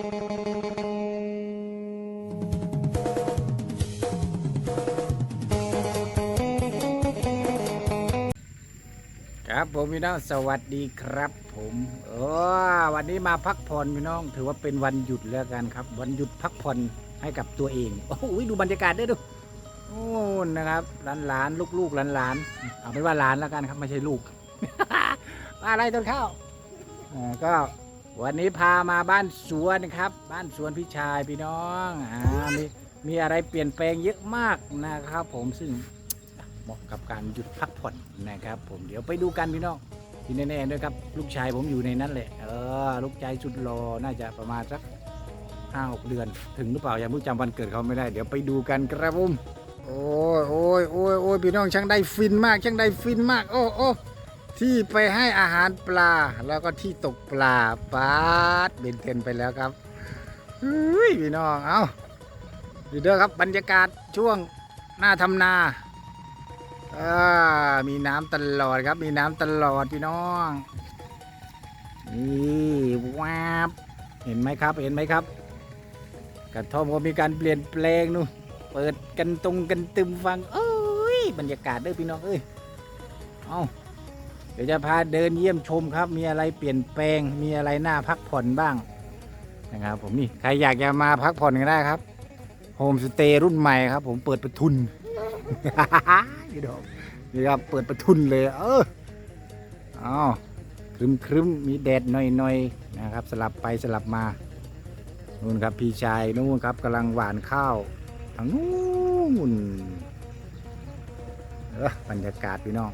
ครับผมพี่น้องสวัสดีครับผมเออวันนี้มาพักผ่อนพี่น้อง ถือว่าเป็นวันหยุดแล้วกันครับ วันหยุดพักผ่อนให้กับตัวเองโอ้โหดูบรรยากาศด้วยดูโอ้นะครับหลานหลานลูกลูกหลานหลานๆเอาเป็นว่าหลานแล้วกันครับไม่ใช่ลูก อะไรต้นข้าวอ่าก็ วันนี้พามาบ้านสวนครับ บ้านสวนพี่ชายพี่น้องอ่ามีมีอะไรเปลี่ยนแปลงเยอะมากนะครับ ผมซึ่งเหมาะกับการหยุดพักผ่อนนะครับ ผมเดี๋ยวไปดูกันพี่น้องที่แน่ๆด้วยครับลูกชายผมอยู่ในนั้นแหละเออลูกชายสุดรอน่าจะประมาณสักห้าหกเดือน ถึงหรือเปล่ายังไม่จำวันเกิดเขาไม่ได้ เดี๋ยวไปดูกันครับผมโอ้ยโอ้ยโอ้ยโอ้ยพี่น้องช่างได้ฟินมากช่างได้ฟินมาก โอ้โอ้ ที่ไปให้อาหารปลา แล้วก็ที่ตกปลาปาดเบนเทนไปแล้วครับเฮ้ยพี่น้องเอาดูเด้อครับบรรยากาศช่วงหน้าทำนาอ่ามีน้ำตลอดครับ มีน้ำตลอดพี่น้องนี่วาบเห็นไหมครับเห็นไหมครับ กระท่อมก็มีการเปลี่ยนแปลงนู่นเปิดกันตรงกันตึมฟังเอ้ยบรรยากาศเด้วยพี่น้องเอ้ยเอาเดี๋ยวจะพาเดินเยี่ยมชมครับ มีอะไรเปลี่ยนแปลง มีอะไรน่าพักผ่อนบ้างนะครับผมนี่ใครอยากจะมาพักผ่อนก็ได้ครับโฮมสเตย์รุ่นใหม่ครับ ผมเปิดประทุนนี่ดอกนี่ครับเปิดประทุนเลย เออเอาครึมครึมมีแดดหน่อยๆนะครับ สลับไปสลับมานู่นครับพี่ชายนู่นครับกำลังหวานข้าวทางนู่นบรรยากาศพี่น้อง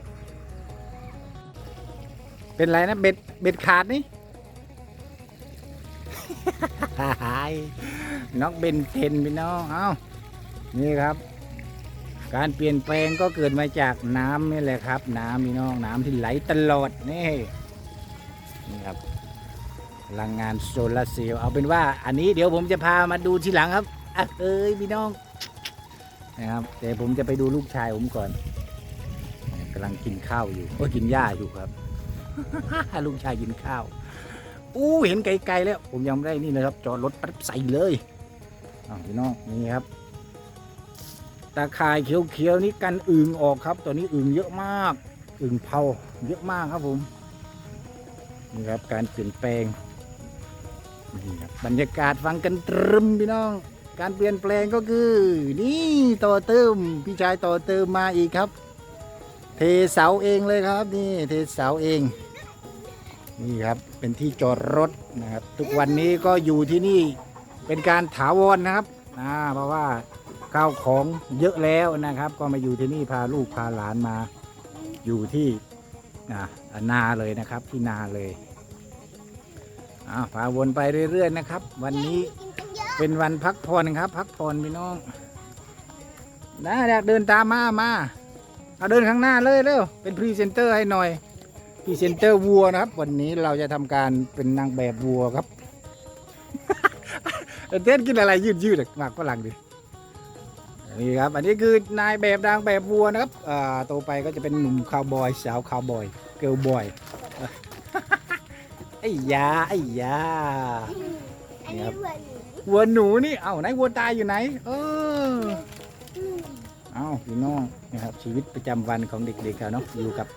เป็นไรนะเบ็ดเบ็ดขาดนี่ น็อกเบนเทนพี่น้องเอ้านี่ครับ การเปลี่ยนแปลงก็เกิดมาจากน้ำนี่แหละครับ น้ำพี่น้องน้ำที่ไหลตลอดนี่นี่ครับพลังงานโซลาร์เซลล์เอาเป็นว่า อันนี้เดี๋ยวผมจะพามาดูทีหลังครับอะเอ้ยพี่น้องนะครับแต่ผมจะไปดูลูกชายผมก่อนกำลังกินข้าวอยู่ก็กินหญ้าอยู่ครับ ลูกชายกินข้าวอู้เห็นไกลๆแล้ว ผมยังไม่ได้นี่นะครับ จอดรถปั๊บใส่เลยอ้าวพี่น้องนี่ครับตาข่ายเขียวๆนี้กันอึ่งออกครับตัวนี้อึ่งเยอะมากอึ่งเผาเยอะมากครับผมนี่ครับการเปลี่ยนแปลงนี่ครับบรรยากาศฟังกันตรึมพี่น้อง การเปลี่ยนแปลงก็คือ นี่ต่อเติมพี่ชายต่อเติมมาอีกครับ เทเสาเองเลยครับ นี่เทเสาเอง นี่ครับเป็นที่จอดรถนะครับ ทุกวันนี้ก็อยู่ที่นี่เป็นการถาวรนะครับอ่าเพราะว่าข้าวของเยอะแล้วนะครับ ก็มาอยู่ที่นี่พาลูกพาหลานมาอยู่ที่นาเลยนะครับที่นาเลยอ้าพาวนไปเรื่อยๆนะครับ วันนี้เป็นวันพักผ่อนครับ พักผ่อนพี่น้องนะอยากเดินตามมามาเอาเดินข้างหน้าเลยเร็วเป็นพรีเซนเตอร์ให้หน่อย พรีเซนเตอร์วัวนะครับ วันนี้เราจะทำการเป็นนางแบบวัวครับ เต้นกินอะไรยืดๆหมากฝรั่งดินี่ครับ อันนี้คือนายแบบนางแบบวัวนะครับอ่าโตไปก็จะเป็นหนุ่มคาวบอยสาวคาวบอยเกิร์ลบอยไอ้ยาไอ้ยา อันนี้เหมือนวัวหนูนี่ เอ้าไหนวัวตายอยู่ไหน เออเอ้าพี่น้องนะครับชีวิตประจำวันของเด็กๆเขาเนาะอยู่กับ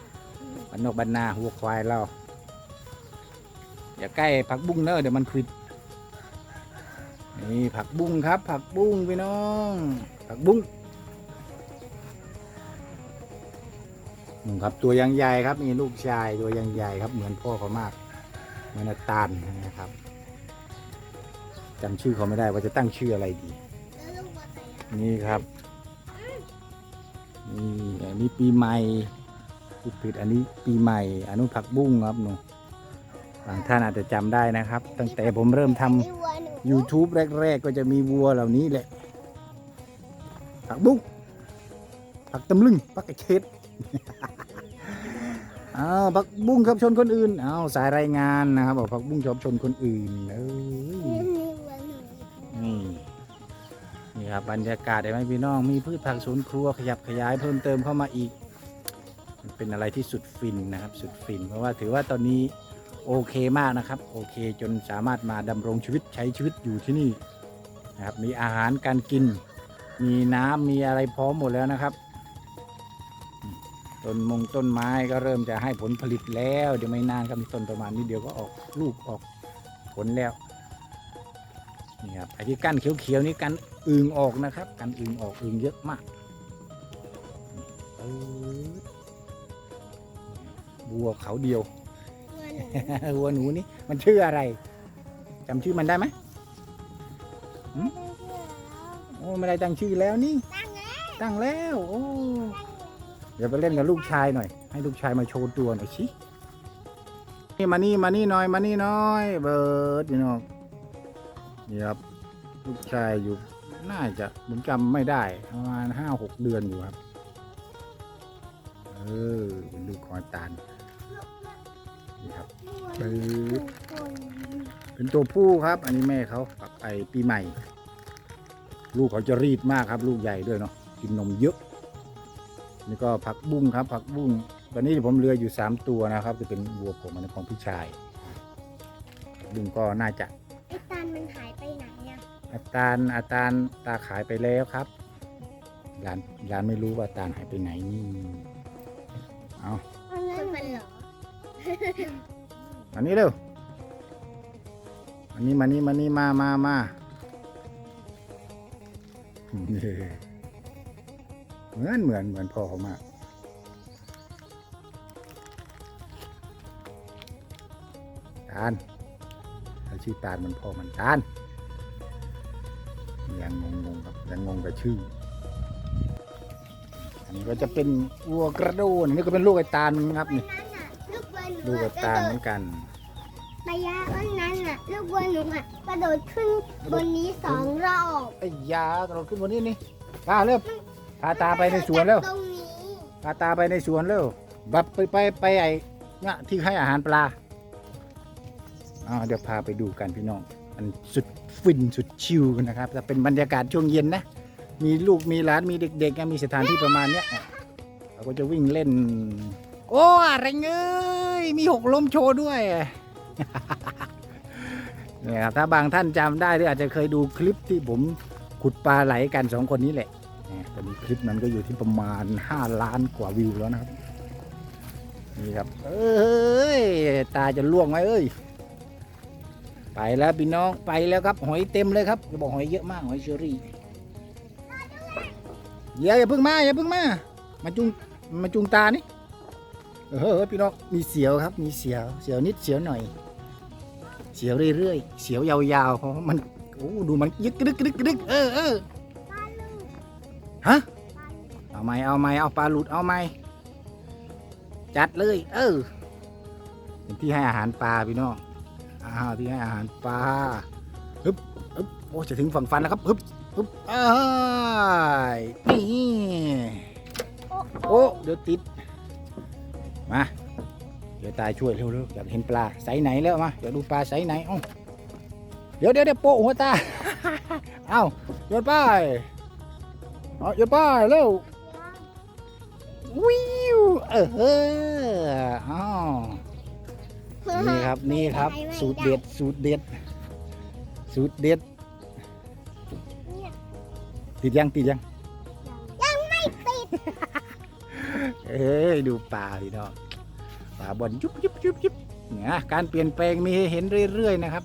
บ้านนอกบ้านนาวัวควายเราอย่าใกล้ผักบุ้งเนอะเดี๋ยวมันควิดนี่ผักบุ้งครับ ผักบุ้งพี่น้อง ผักบุ้งนู่ครับตัวยังใหญ่ครับนี่ลูกชายตัวยังใหญ่ครับ เหมือนพ่อเขามากเหมือนตาลนะครับจำชื่อเขาไม่ได้ว่าจะตั้งชื่ออะไรดี นี่ครับนี่อันนี้ปีใหม่ พูดผิดอันนี้ปีใหม่อันนู้นผักบุ้งครับหนูบางท่านอาจจะจำได้นะครับ ตั้งแต่ผมเริ่มทำ YouTube แรก ๆ ก็จะมีวัวเหล่านี้แหละ ผักบุ้งผักตำลึงผักกระเช็ดอ้าวผักบุ้งชอบชนคนอื่นอ้าวสายรายงานนะครับบอกผักบุ้งชอบชนคนอื่นเอ้ยนี่วัวหนูนี่นี่ครับบรรยากาศเห็นไหมพี่น้องมีพืชผักสวนครัวขยับขยายเพิ่มเติมเข้ามาอีก มันเป็นอะไรที่สุดฟินนะครับ สุดฟิน เพราะว่าถือว่าตอนนี้โอเคมากนะครับ โอเคจนสามารถมาดำรงชีวิตใช้ชีวิตอยู่ที่นี่นะครับ มีอาหารการกิน มีน้ำมีอะไรพร้อมหมดแล้วนะครับ ต้นมงต้นไม้ก็เริ่มจะให้ผลผลิตแล้ว เดี๋ยวไม่นานก็มีต้นประมาณนี้เดี๋ยวก็ออกลูกออกผลแล้วนี่ครับไอ้ที่กั้นเขียวๆนี่กันอึงออกนะครับ กันอึงออกอึงเยอะมากปึ๊ดบั วเขาเดียวตัวหนูวัวหนูนี่มันชื่ออะไรจำชื่อมันได้ไหมโอ้ไม่ได้ตั้งชื่อแล้วนี่ตั้งแล้วตั้งแล้วโอ้เดี๋ยวไปเล่นกับลูกชายหน่อย ให้ลูกชายมาโชว์ตัวหน่อยสินี่มานี่มานี่หน่อยมานี่หน่อย เบิร์ดพี่น้องนี่ครับลูกชายอยู่น่าจะผมจำไม่ได้ประมาณห้าหกเดือนอยู่ครับ เออเป็นลูกของอาจารย์นี่ครับเออเป็นตัวผู้ครับ อันนี้แม่เขาปักไอปีใหม่ ลูกเขาจะรีดมากครับ ลูกใหญ่ด้วยเนาะกินนมเยอะนี่ก็ผักบุ้งครับ ผักบุ้งตอนนี้ผมเรืออยู่สามตัวนะครับ จะเป็นวัวผมอันนี้ของพี่ชายผักบุ้งก็น่าจะไอ้ตาลมันหายไปไหนอะอาตารอาตารตาขายไปแล้วครับหลานหลานไม่รู้ว่าตาลหายไปไหนนี่ เอาคนมันเหรออันนี้เร็ว อันนี้มานี่มานี่มามามาเหมือนเหมือนเหมือนพ่อเขามากตาลถ้าชื่อตาลมันพ่อมันตาลยังงงงๆครับยังงงกับชื่อ อันนี้ก็จะเป็นวัวกระโดนอันนี่ก็เป็นลูกไอ้ตาลนะครับนี่นั่นน่ะลูกวัวหนูลูกไอ้อะกระตาลโดเหมืดอนกันระยะวันนั้นน่ะลูกวัวหนูอะกระโดดขึ้นบนนี้สองรอบไอ้ยากระโดดขึ้นบนนี้นี่พาเร็วพาตาไปในสวนเร็วตรงนี้พาตาไปในสวนเร็วบับไปไปไปไอ้เนี่ยที่ให้อาหารปลาอ่าเดี๋ยวพาไปดูกันพี่น้องมันสุดฟินสุดชิลกันนะครับจะเป็นบรรยากาศช่วงเย็นนะ มีลูกมีหลานมีเด็กๆมีสถานที่ประมาณเนี้ยเราก็จะวิ่งเล่น โอ้อะไรเงยมีหกล้มโชว์ด้วยเนี่ยครับถ้าบางท่านจำได้หรืออาจจะเคยดูคลิปที่ผมขุดปลาไหลกันสองคนนี้แหละเนี่ยตอนนี้คลิปนั้นก็อยู่ที่ประมาณ 5 ล้านกว่าวิวแล้วนะครับนี่ครับ เอ้ย ตาจะล่วงไหมเอ้ย ไปแล้วพี่น้องไปแล้วครับ หอยเต็มเลยครับจะบอกหอยเยอะมากหอยเชอรี่ เดี๋ยวอย่าเพิ่งมาอย่าเพิ่งมา มาจุงมาจุงตานี่เออพี่น้องมีเสียวครับ มีเสียวเสียวนิดเสียวหน่อย เสียวเรื่อยๆเสียวยาวๆเพราะมันโอ้ดูมันยึกกระดึกกระดึกกระดึกเออเออปลาลูกฮะเอาไหมเอาไหมเอาปลาหลุดเอาไหมจัดเลย เออเป็นที่ให้อาหารปลาพี่น้องอ้าวที่ให้อาหารปลาฮึบฮึบโอ้จะถึงฝั่งฟันแล้วครับฮึบ ฮึบอ้ายนี่โอ้เดี๋ยวติด มาเดี๋ยวตายช่วยเร็วๆอยากเห็นปลาไซส์ไหนแล้วมาเดี๋ยวดูปลาไซส์ไหนเอ้าเดี๋ยวเดี๋ยวเดี๋ยวโปะหัวตาเอ้าโยนไปเอาโยนไปเร็ววิวเออเอออ้านี่ครับนี่ครับ สูตรเด็ดสูตรเด็ดสูตรเด็ด ติดยังติดยัง ยังไม่ติด เอ้ยดูปลาพี่น้องปลาบอลยุบยุบยุบยุบเนี่ยการเปลี่ยนแปลงมีให้เห็นเรื่อยๆนะครับ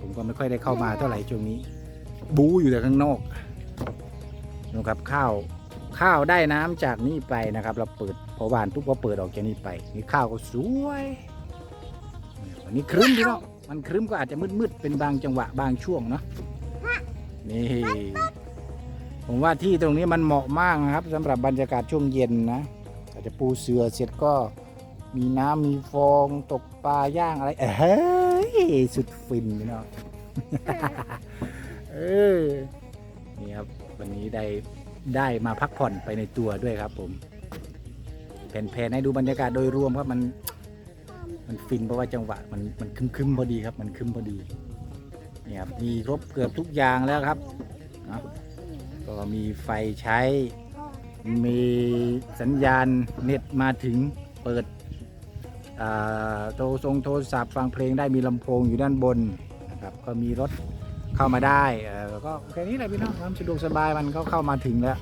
ผมก็ไม่ค่อยได้เข้ามาเท่าไหร่ช่วงนี้ บูอยู่แต่ข้างนอกนะครับข้าวข้าวได้น้ำจากนี่ไปนะครับ เราเปิดพอหวานปุ๊บก็เปิดออกจากนี่ไป นี่ข้าวก็สวยวันนี้ครึ้มพี่น้องมันครึ้มก็อาจจะมืดๆเป็นบางจังหวะบางช่วงเนาะนี่ ผมว่าที่ตรงนี้มันเหมาะมากนะครับสำหรับบรรยากาศช่วงเย็นนะอาจจะปูเสือเสร็จก็มีน้ำมีฟองตกปลาย่างอะไรเฮ้ยสุดฟินพี่น้องเออนี่ครับวันนี้ได้ได้มาพักผ่อนไปในตัวด้วยครับ ผมแผ่นๆให้ดูบรรยากาศโดยรวมครับมัน มันฟินเพราะว่าจังหวะมันมันคึมคึมๆพอดีครับ มันคึมพอดีนี่ครับมีครบเกือบทุกอย่างแล้วครับนะ ก็มีไฟใช้ มีสัญญาณเน็ตมาถึงเปิดโทรทรงโทรศัพท์ฟังเพลงได้มีลำโพงอยู่ด้านบนนะครับก็มีรถเข้ามาได้ก็แค่นี้แหละพี่น้องความสะดวกสบายมันก็เข้ามาถึงแล้ว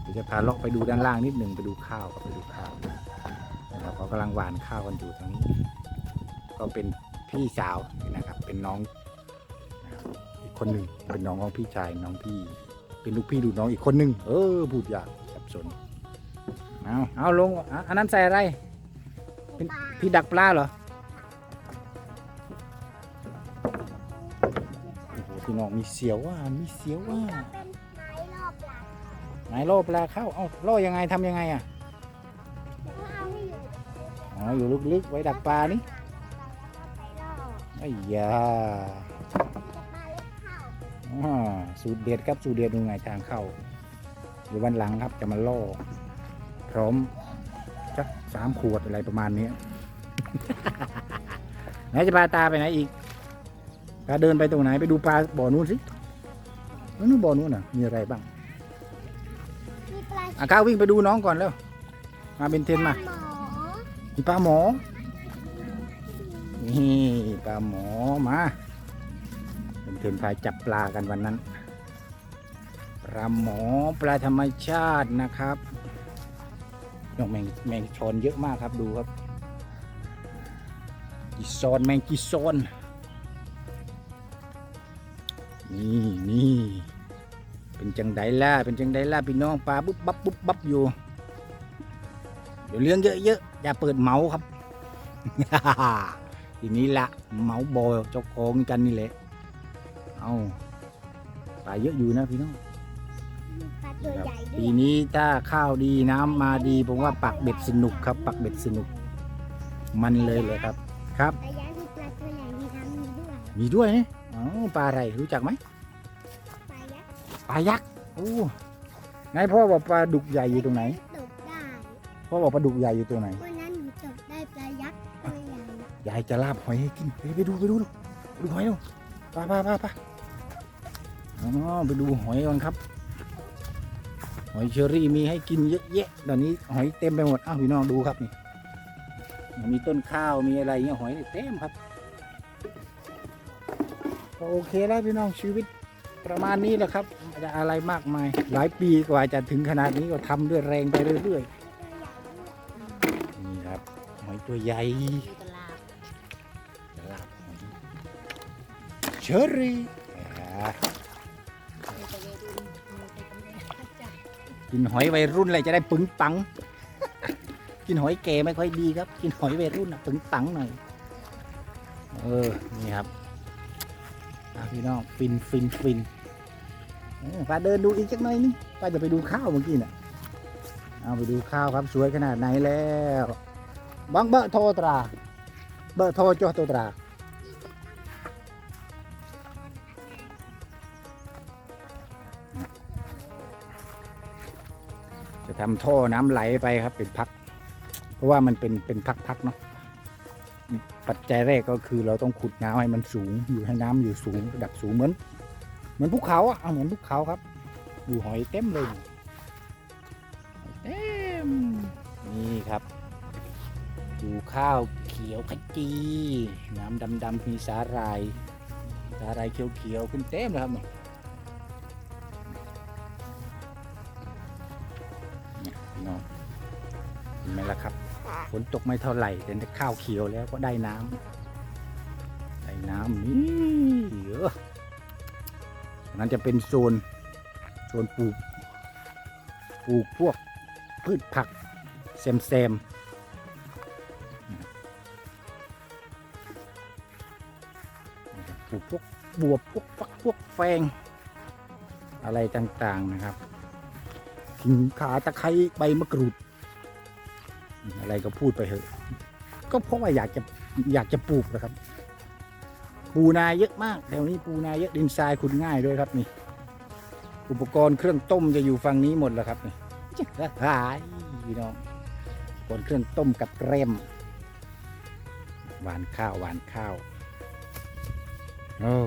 เดี๋ยวจะพาเลาะไปดูด้านล่างนิดหนึ่งไปดูข้าวก็ไปดูข้าวนะครับเขากำลังหวานข้าวกันอยู่ตรงนี้ ก็เป็นพี่สาวนะครับเป็นน้องนะ อีกคนหนึ่งเป็นน้องของพี่ชายน้องพี่ เป็นลูกพี่ดูกน้องอีกคนหนึ่งเออพูดยากสับสนเอาเอาลงอะอันนั้นใส่อะไรเป็นพี่ดักปลาเหรอโอ้โหพี่น้องมีเสียวว่ามีเสียวว่าไม้รอบหนล่อปลาเข้าเอาล่อยังไงทำยังไงอะเอาให้อยู่อ๋ออยู่ลึกๆไว้ดักปลานี่ไอ้ยา สูตรเด็ดครับสูตรเด็ดดูไงทางเข้าเดี๋ยววันหลังครับจะมาล่อ พร้อมสักสามขวดอะไรประมาณนี้ไหนจะพาตาไปไหนอีกตาเดินไปตรงไหนไปดูปลาบ่อนู้นสินู้นบ่อนู้นน่ะ มีอะไรบ้างมีปลาอาก้าวิ่งไปดูน้องก่อนแล้ว มาเป็นเทนมาหมอมีปลาหมอนี่ปลาหมอมา เป็นเทนพายจับปลากันวันนั้น ปลาหมอปลาธรรมชาตินะครับนกแมงแมงชอนเยอะมากครับดูครับกีซอนแมงกีซอนนี่นี่เป็นจังไดล่ะเป็นจังไดล่ะพี่น้องปลาปุ๊บบับปุ๊บบับอยู่เดี๋ยวเลี้ยงเยอะๆอย่าเปิดเมาครับทีนี้ละเมาบอเจ้าของกันนี่แหละ เอาปลาเยอะอยู่นะพี่น้องมีปลาตัวครับใหญ่ด้วปียนี้ถ้าข้าวดีน้ำมาดีผมว่าปักเบ็ดสนุกครับ ปักเบ็ดสนุก มันเลยเลยครับ ครับระยะที่ปลาตัวใหญ่มีน้ำมีด้วยมีด้วยนะอ๋อปลาอะไรรู้จักไหมปลายักษ์ปลายักษ์โอ้ไงพ่อบอกปลาดุกใหญ่อยู่ตรงไหนตกได้พ่อบอกปลาดุกใหญ่อยู่ตรงไหนวันนั้นหนูตกได้ปลายักษ์ตัวใหญ่ยายจะลาบหอยให้กินไปไปดูไปดูดูดูหอยดูไปไปไปไป อ๋อไปดูหอยก่อนครับ หอยเชอรี่มีให้กินเยอะแยะตอนนี้หอยเต็มไปหมดอ้าวพี่น้องดูครับนี่มีต้นข้าวมีอะไรเงี้ยหอยนี่เต็มครับก็โอเคแล้วพี่น้องชีวิตประมาณนี้แหละครับไม่ได้อะไรมากมาย หลายปีกว่าจะถึงขนาดนี้ก็ทำด้วยแรงไปเรื่อยๆนี่ครับหอยตัวใหญ่ลาบหอยเชอรี่ กินหอยวัยรุ่นเลยจะได้ปึงปัง กินหอยแก่ไม่ค่อยดีครับ กินหอยวัยรุ่นปึงปังหน่อย เออ นี่ครับพี่น้องฟินฟินฟินป้าเดินดูอีกจักหน่อยนึงป้าจะไปดูข้าวเมื่อกี้น่ะ เอาไปดูข้าวครับสวยขนาดไหนแล้วบังเบอร์โทรตรา เบอร์โทรจ่อตัวตรา ทำท่อน้ำไหลไปครับเป็นพัก เพราะว่ามันเป็นเป็นพักๆเนาะปัจจัยแรกก็คือเราต้องขุดน้ำให้มันสูง อยู่ให้น้ำอยู่สูงระดับสูงเหมือนเหมือนภูเขาอะเหมือนภูเขาครับดูหอยเต็มเลยเต็มนี่ครับดูข้าวเขียวขจี น้ำดำๆมีสาหร่ายสาหร่ายเขียวๆขึ้นเต็มเลยครับเนี่ย ฝนตกไม่เท่าไหร่แต่ข้าวเขียวแล้วก็ได้น้ำได้น้ำนี่เยอะนั้นจะเป็นโซนโซนปลูกปลูกพวกพืชผักแซมๆปลูกพวกบวบพวกฟักพวกแฟง อะไรต่างๆนะครับขิงขาตะไคร้ใบมะกรูด อะไรก็พูดไปเถอะ ก็เพราะว่าอยากจะอยากจะปลูกนะครับ ปูนาเยอะมากแถวนี้ปูนาเยอะดินทรายขุดง่ายด้วยครับนี่ อุปกรณ์เครื่องต้มจะอยู่ฝั่งนี้หมดแล้วครับนี่หายพี่น้องกรณ์เครื่องต้มกับแกรมหวานข้าวหวานข้าวโอ้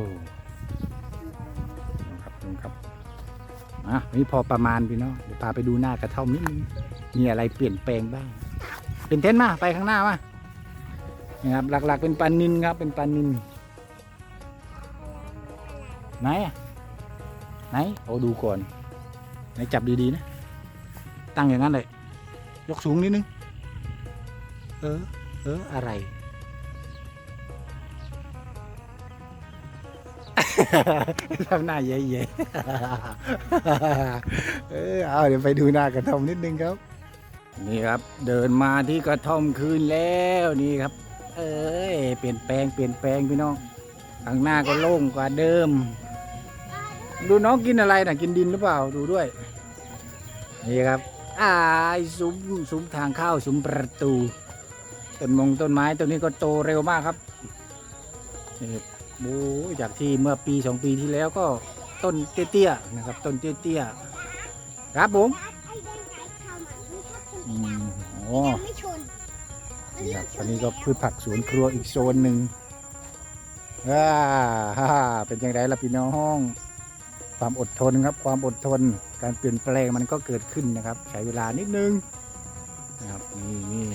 ดูครับครับอะนี่พอประมาณพี่น้องเดี๋ยวพาไปดูหน้ากระท่อมนิดนึงมีอะไรเปลี่ยนแปลงบ้าง เป็นเต็นมาไปข้างหน้ามานี่ครับหลักๆเป็นปลานินครับเป็นปลานินไหนไหนโอ้ดูก่อนไหนจับดีๆนะ ตั้งอย่างนั้นเลยยกสูงนิดนึง เออ เออ อะไร ทำหน้าเย่ๆเออเอาเดี๋ยวไปดูหน้ากระท่อมนิดนึงครับ นี่ครับเดินมาที่กระท่อมคืนแล้วนี่ครับ เอ้ยเปลี่ยนแปลงเปลี่ยนแปลงพี่น้องข้างหน้าก็โล่งกว่าเดิม ดูน้องกินอะไรนะกินดินหรือเปล่าดูด้วยนี่ครับอ่าไอซุ้มซุ้มทางเข้าซุ้มประตูต้นมงต้นไม้ต้นนี้ก็โตเร็วมากครับนี่โอ้จากที่เมื่อปีสองปีที่แล้วก็ต้นเตี้ยๆนะครับ ต้นเตี้ยๆครับผม มโอ้ไม่ชนนี่ครับอันนี้ก็พืชผักสวนครัวอีกโซนหนึ่งอ่าฮ่าเป็นยังไงล่ะพี่น้อง ความอดทนครับ ความอดทน การเปลี่ยนแปลงมันก็เกิดขึ้นนะครับ ใช้เวลานิดนึงนะครับนี่นี่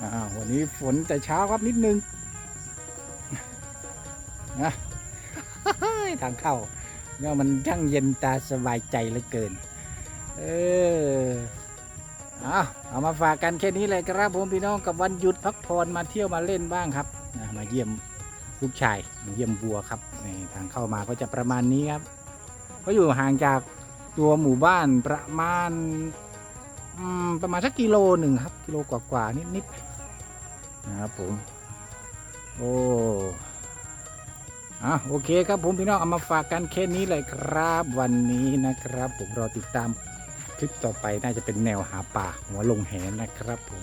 อ้าววันนี้ฝนแต่เช้าครับนิดนึงนะทางเข้าเนี่ยมันช่างเย็นตาสบายใจเหลือเกิน เออ เอาเอามาฝากกันแค่นี้เลยครับผมพี่น้องกับวันหยุดพักผ่อนมาเที่ยวมาเล่นบ้างครับมาเยี่ยมลูกชายมาเยี่ยมบัวครับทางเข้ามาก็จะประมาณนี้ครับ ก็อยู่ห่างจากตัวหมู่บ้านประมาณมประมาณสักกิโลหนึ่งครับ กิโลกว่าๆนิดๆนะครับผมโอ้อะโอเคครับผมพี่น้องเอามาฝากกันแค่นี้เลยครับ วันนี้นะครับ ผมรอติดตาม คลิปต่อไปน่าจะเป็นแนวหาป่าหัวลงแหนะครับผม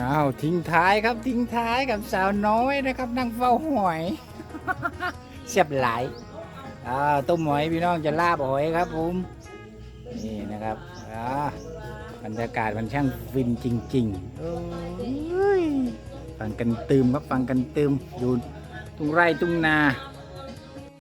อ้าวทิ้งท้ายครับทิ้งท้ายกับสาวน้อยนะครับ นั่งเฝ้าหอยเสียบไหลายอ้าวต้มหอยพี่น้องจะลาบหอยครับผมนี่นะครับอ่าบรรยากาศมันช่างฟินจริงๆฟังกันตืมครับฟังกันตืมอยู่ตรงไร่ตรงนา